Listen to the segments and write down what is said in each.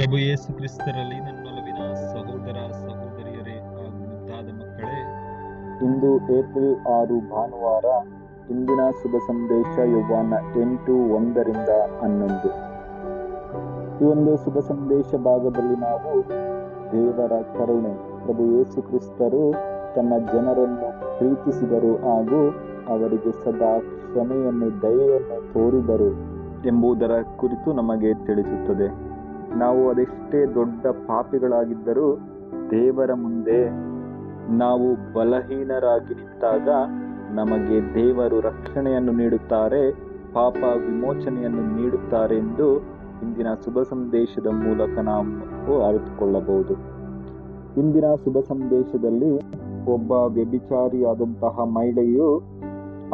ಪ್ರಭು ಯೇಸು ಕ್ರಿಸ್ತರಲ್ಲಿ ನನ್ನೊಲವಿನ ಸಹೋದರ ಸಹೋದರಿಯರೇ ಹಾಗೂ ಮುದ್ದಾದ ಮಕ್ಕಳೇ, ಇಂದು ಏಪ್ರಿಲ್ ಆರು ಭಾನುವಾರ ಇಂದಿನ ಶುಭ ಸಂದೇಶ ಯೌವಾನ ಎಂಟು ಒಂದರಿಂದ ಹನ್ನೊಂದು. ಈ ಒಂದು ಶುಭ ಸಂದೇಶ ಭಾಗದಲ್ಲಿ ನಾವು ದೇವರ ಕರುಣೆ, ಪ್ರಭು ಯೇಸು ಕ್ರಿಸ್ತರು ತನ್ನ ಜನರನ್ನು ಪ್ರೀತಿಸಿದರು ಹಾಗೂ ಅವರಿಗೆ ಸದಾ ಕ್ಷಮೆಯನ್ನು, ದಯೆಯನ್ನು ತೋರಿದರು ಎಂಬುದರ ಕುರಿತು ನಮಗೆ ತಿಳಿಸುತ್ತದೆ. ನಾವು ಅದೆಷ್ಟೇ ದೊಡ್ಡ ಪಾಪಿಗಳಾಗಿದ್ದರೂ ದೇವರ ಮುಂದೆ ನಾವು ಬಲಹೀನರಾಗಿ ನಿಂತಾಗ ನಮಗೆ ದೇವರು ರಕ್ಷಣೆಯನ್ನು ನೀಡುತ್ತಾರೆ, ಪಾಪ ವಿಮೋಚನೆಯನ್ನು ನೀಡುತ್ತಾರೆ ಎಂದು ಇಂದಿನ ಶುಭ ಸಂದೇಶದ ಮೂಲಕ ನಾವು ಅರಿತುಕೊಳ್ಳಬಹುದು. ಇಂದಿನ ಶುಭ ಸಂದೇಶದಲ್ಲಿ ಒಬ್ಬ ವ್ಯಭಿಚಾರಿಯಾದಂತಹ ಮಹಿಳೆಯು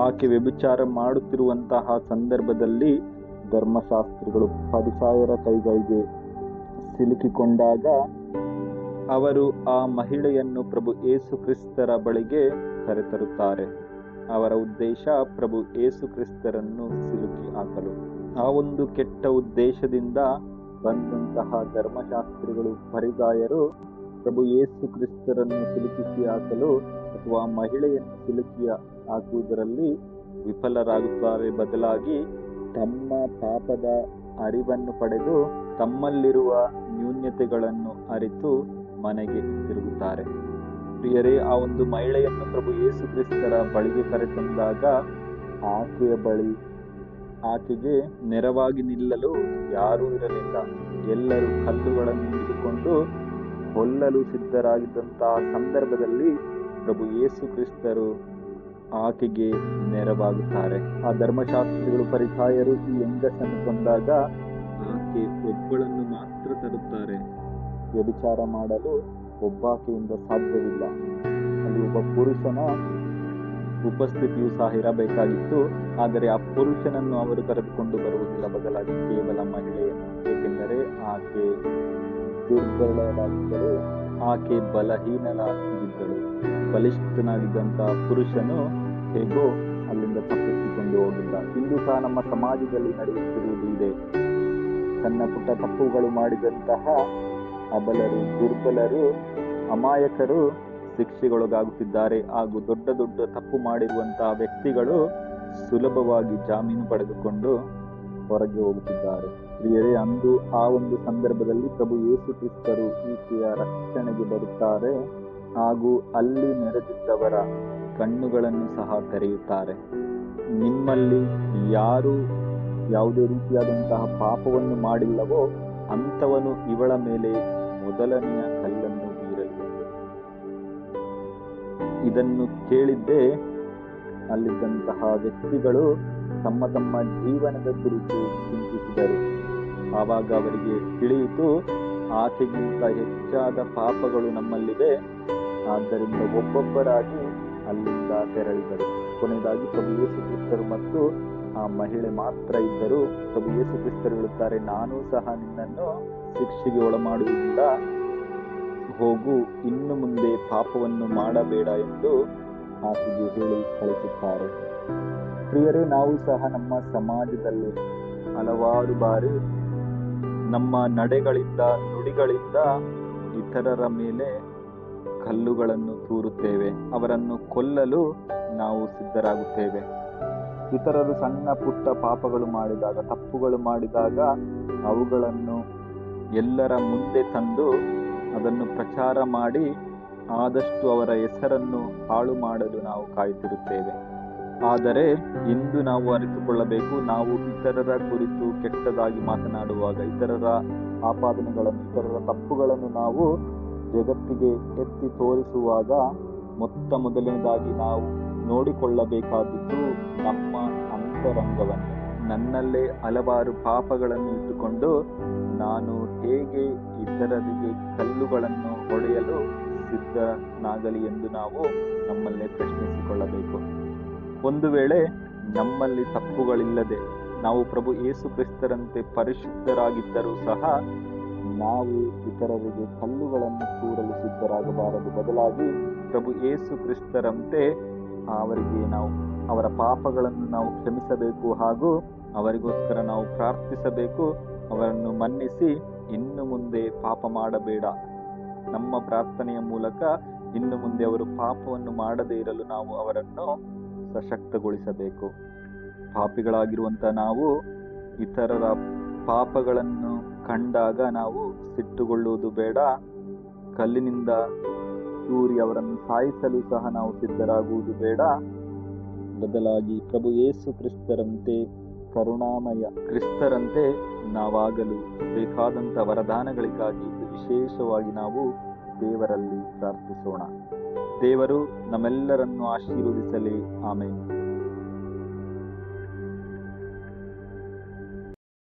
ಆಕೆ ವ್ಯಭಿಚಾರ ಮಾಡುತ್ತಿರುವಂತಹ ಸಂದರ್ಭದಲ್ಲಿ ಧರ್ಮಶಾಸ್ತ್ರಿಗಳು ಪರಿಸಾಯರ ಕೈಗಳಿಗೆ ಸಿಲುಕಿಕೊಂಡಾಗ ಅವರು ಆ ಮಹಿಳೆಯನ್ನು ಪ್ರಭು ಏಸು ಕ್ರಿಸ್ತರ ಬಳಿಗೆ ಕರೆತರುತ್ತಾರೆ. ಅವರ ಉದ್ದೇಶ ಪ್ರಭು ಏಸು ಕ್ರಿಸ್ತರನ್ನು ಸಿಲುಕಿ ಹಾಕಲು. ಆ ಒಂದು ಕೆಟ್ಟ ಉದ್ದೇಶದಿಂದ ಬಂದಂತಹ ಧರ್ಮಶಾಸ್ತ್ರಿಗಳು ಪರಿಗಾಯರು ಪ್ರಭು ಏಸು ಕ್ರಿಸ್ತರನ್ನು ಸಿಲುಕಿಸಿ ಹಾಕಲು ಅಥವಾ ಮಹಿಳೆಯನ್ನು ಸಿಲುಕಿ ಹಾಕುವುದರಲ್ಲಿ ವಿಫಲರಾಗುತ್ತಾರೆ ಬದಲಾಗಿ ತಮ್ಮ ಪಾಪದ ಅರಿವನ್ನು ಪಡೆದು ತಮ್ಮಲ್ಲಿರುವ ನ್ಯೂನ್ಯತೆಗಳನ್ನು ಅರಿತು ಮನೆಗೆ ತಿರುಗುತ್ತಾರೆ ಪ್ರಿಯರೇ, ಆ ಒಂದು ಮಹಿಳೆಯನ್ನು ಪ್ರಭು ಯೇಸು ಕ್ರಿಸ್ತರ ಬಳಿಗೆ ಕರೆತಂದಾಗ ಆಕೆಯ ಬಳಿ ಆಕೆಗೆ ನೆರವಾಗಿ ನಿಲ್ಲಲು ಯಾರೂ ಇರಲಿಲ್ಲ. ಎಲ್ಲರೂ ಕಲ್ಲುಗಳನ್ನು ಹಿಡಿದುಕೊಂಡು ಕೊಲ್ಲಲು ಸಿದ್ಧರಾಗಿದ್ದಂತಹ ಸಂದರ್ಭದಲ್ಲಿ ಪ್ರಭು ಯೇಸು ಕ್ರಿಸ್ತರು ಆಕೆಗೆ ನೆರವಾಗುತ್ತಾರೆ. ಆ ಧರ್ಮಶಾಸ್ತ್ರಿಗಳು ಪರಿಸಾಯರು ಈ ಹೆಂಗಸನ್ನು ಕೊಂದಾಗ ಆಕೆ ಒಬ್ಬಳನ್ನು ಮಾತ್ರ ತರುತ್ತಾರೆ. ವ್ಯಭಿಚಾರ ಮಾಡಲು ಒಬ್ಬಾಕೆಯಿಂದ ಸಾಧ್ಯವಿಲ್ಲ. ಅಲ್ಲಿ ಒಬ್ಬ ಪುರುಷನ ಉಪಸ್ಥಿತಿಯು ಸಹ ಇರಬೇಕಾಗಿತ್ತು. ಆದರೆ ಆ ಪುರುಷನನ್ನು ಅವರು ಕರೆದುಕೊಂಡು ಬರುವುದಿಲ್ಲ ಬದಲಾಗಿ ಕೇವಲ ಮಹಿಳೆಯನ್ನು ಏಕೆಂದರೆ ಆಕೆ ದುರ್ಬಲರಾಗಿದ್ದರು ಆಕೆ ಬಲಹೀನರಾಗಿದ್ದರು ಬಲಿಷ್ಠನಾಗಿದ್ದಂತಹ ಪುರುಷನು ಹೇಗೋ ಅಲ್ಲಿಂದ ತಪ್ಪಿಸಿಕೊಂಡು ಹೋಗಿಲ್ಲ. ಇಂದು ಸಹ ನಮ್ಮ ಸಮಾಜದಲ್ಲಿ ನಡೆಯುತ್ತಿರುವುದು ಇದೆ. ಸಣ್ಣ ಪುಟ್ಟ ತಪ್ಪುಗಳು ಮಾಡಿದಂತಹ ಅಬಲರು, ದುರ್ಬಲರು, ಅಮಾಯಕರು ಶಿಕ್ಷೆಗೊಳಗಾಗುತ್ತಿದ್ದಾರೆ. ಹಾಗೂ ದೊಡ್ಡ ದೊಡ್ಡ ತಪ್ಪು ಮಾಡಿರುವಂತಹ ವ್ಯಕ್ತಿಗಳು ಸುಲಭವಾಗಿ ಜಾಮೀನು ಪಡೆದುಕೊಂಡು ಹೊರಗೆ ಹೋಗುತ್ತಿದ್ದಾರೆ. ಪ್ರಿಯರೇ, ಅಂದು ಆ ಒಂದು ಸಂದರ್ಭದಲ್ಲಿ ಪ್ರಭು ಯೇಸು ಕ್ರಿಸ್ತರು ಈಕೆಯ ರಕ್ಷಣೆಗೆ ಬರುತ್ತಾರೆ ಹಾಗೂ ಅಲ್ಲಿ ನೆರೆದಿದ್ದವರ ಕಣ್ಣುಗಳನ್ನು ಸಹ ತೆರೆಯುತ್ತಾರೆ. ನಿಮ್ಮಲ್ಲಿ ಯಾರು ಯಾವುದೇ ರೀತಿಯಾದಂತಹ ಪಾಪವನ್ನು ಮಾಡಿಲ್ಲವೋ ಅಂಥವನು ಇವಳ ಮೇಲೆ ಮೊದಲನೆಯ ಕಲ್ಲನ್ನು ಬೀರಲಿ. ಇದನ್ನು ಕೇಳಿದ್ದೇ ಅಲ್ಲಿದ್ದಂತಹ ವ್ಯಕ್ತಿಗಳು ತಮ್ಮ ತಮ್ಮ ಜೀವನದ ಕುರಿತು ಚಿಂತಿಸಿದರು. ಆವಾಗ ಅವರಿಗೆ ತಿಳಿಯಿತು, ಆಕೆಗಿಂತ ಹೆಚ್ಚಾದ ಪಾಪಗಳು ನಮ್ಮಲ್ಲಿವೆ, ಆದ್ದರಿಂದ ಒಬ್ಬೊಬ್ಬರಾಗಿ ಅಲ್ಲಿಂದ ತೆರಳಿದರು. ಕೊನೆಯದಾಗಿ ಪ್ರಭು ಯೇಸು ಕ್ರಿಸ್ತರು ಮತ್ತು ಆ ಮಹಿಳೆ ಮಾತ್ರ ಇದ್ದರೂ ಪ್ರಭು ಯೇಸು ಕ್ರಿಸ್ತರು ಹೇಳುತ್ತಾರೆ, ನಾನು ಸಹ ನಿನ್ನನ್ನು ಶಿಕ್ಷೆಗೆ ಒಳಮಾಡುವುದಿಲ್ಲ ಹೋಗು, ಇನ್ನು ಮುಂದೆ ಪಾಪವನ್ನು ಮಾಡಬೇಡ ಎಂದು ಆಕೆಗೆ ಹೇಳಿ ಕಳಿಸುತ್ತಾರೆ ಪ್ರಿಯರೇ, ನಾವು ಸಹ ನಮ್ಮ ಸಮಾಜದಲ್ಲಿ ಹಲವಾರು ಬಾರಿ ನಮ್ಮ ನಡೆಗಳಿಂದ, ನುಡಿಗಳಿಂದ ಇತರರ ಮೇಲೆ ಕಲ್ಲುಗಳನ್ನು ತೂರುತ್ತೇವೆ. ಅವರನ್ನು ಕೊಲ್ಲಲು ನಾವು ಸಿದ್ಧರಾಗುತ್ತೇವೆ. ಇತರರು ಸಣ್ಣ ಪುಟ್ಟ ಪಾಪಗಳು ಮಾಡಿದಾಗ, ತಪ್ಪುಗಳು ಮಾಡಿದಾಗ ಅವುಗಳನ್ನು ಎಲ್ಲರ ಮುಂದೆ ತಂದು ಅದನ್ನು ಪ್ರಚಾರ ಮಾಡಿ ಆದಷ್ಟು ಅವರ ಹೆಸರನ್ನು ಹಾಳು ಮಾಡಲು ನಾವು ಕಾಯುತ್ತಿರುತ್ತೇವೆ. ಆದರೆ ಇಂದು ನಾವು ಅರಿತುಕೊಳ್ಳಬೇಕು, ನಾವು ಇತರರ ಕುರಿತು ಕೆಟ್ಟದಾಗಿ ಮಾತನಾಡುವಾಗ, ಇತರರ ಆಪಾದನೆಗಳನ್ನು, ಇತರರ ತಪ್ಪುಗಳನ್ನು ನಾವು ಜಗತ್ತಿಗೆ ಎತ್ತಿ ತೋರಿಸುವಾಗ ಮೊತ್ತ ಮೊದಲನೇದಾಗಿ ನಾವು ನೋಡಿಕೊಳ್ಳಬೇಕಾದದ್ದು ನಮ್ಮ ಅಂತರಂಗವನ್ನು, ನನ್ನಲ್ಲೇ ಹಲವಾರು ಪಾಪಗಳನ್ನು ಇಟ್ಟುಕೊಂಡು ನಾನು ಹೇಗೆ ಇತರರಿಗೆ ಕಲ್ಲುಗಳನ್ನು ಹೊಡೆಯಲು ಸಿದ್ಧನಾಗಲಿ ಎಂದು ನಾವು ನಮ್ಮಲ್ಲೇ ಪ್ರಶ್ನಿಸಿಕೊಳ್ಳಬೇಕು. ಒಂದು ವೇಳೆ ನಮ್ಮಲ್ಲಿ ತಪ್ಪುಗಳಿಲ್ಲದೆ ನಾವು ಪ್ರಭು ಯೇಸು ಕ್ರಿಸ್ತರಂತೆ ಪರಿಶುದ್ಧರಾಗಿದ್ದರೂ ಸಹ ನಾವು ಇತರರಿಗೆ ಕಲ್ಲುಗಳನ್ನು ತೂರಲು ಸಿದ್ಧರಾಗಬಾರದು. ಬದಲಾಗಿ ಪ್ರಭು ಯೇಸು ಕ್ರಿಸ್ತರಂತೆ ಅವರಿಗೆ ನಾವು ಅವರ ಪಾಪಗಳನ್ನು ನಾವು ಕ್ಷಮಿಸಬೇಕು ಹಾಗೂ ಅವರಿಗೋಸ್ಕರ ನಾವು ಪ್ರಾರ್ಥಿಸಬೇಕು. ಅವರನ್ನು ಮನ್ನಿಸಿ ಇನ್ನು ಮುಂದೆ ಪಾಪ ಮಾಡಬೇಡ. ನಮ್ಮ ಪ್ರಾರ್ಥನೆಯ ಮೂಲಕ ಇನ್ನು ಮುಂದೆ ಅವರು ಪಾಪವನ್ನು ಮಾಡದೇ ಇರಲು ನಾವು ಅವರನ್ನು ಸಶಕ್ತಗೊಳಿಸಬೇಕು. ಪಾಪಿಗಳಾಗಿರುವಂತ ನಾವು ಇತರರ ಪಾಪಗಳನ್ನು ಕಂಡಾಗ ನಾವು ಸಿಟ್ಟುಗೊಳ್ಳುವುದು ಬೇಡ. ಕಲ್ಲಿನಿಂದ ತೂರಿ ಅವರನ್ನು ಸಾಯಿಸಲು ಸಹ ನಾವು ಸಿದ್ಧರಾಗುವುದು ಬೇಡ. ಬದಲಾಗಿ ಪ್ರಭು ಯೇಸು ಕ್ರಿಸ್ತರಂತೆ ಕರುಣಾಮಯ ಕ್ರಿಸ್ತರಂತೆ ನಾವಾಗಲು ಬೇಕಾದಂಥ ವರದಾನಗಳಿಗಾಗಿ ವಿಶೇಷವಾಗಿ ನಾವು ದೇವರಲ್ಲಿ ಪ್ರಾರ್ಥಿಸೋಣ. ದೇವರು ನಮ್ಮೆಲ್ಲರನ್ನು ಆಶೀರ್ವದಿಸಲಿ. ಆಮೇಲೆ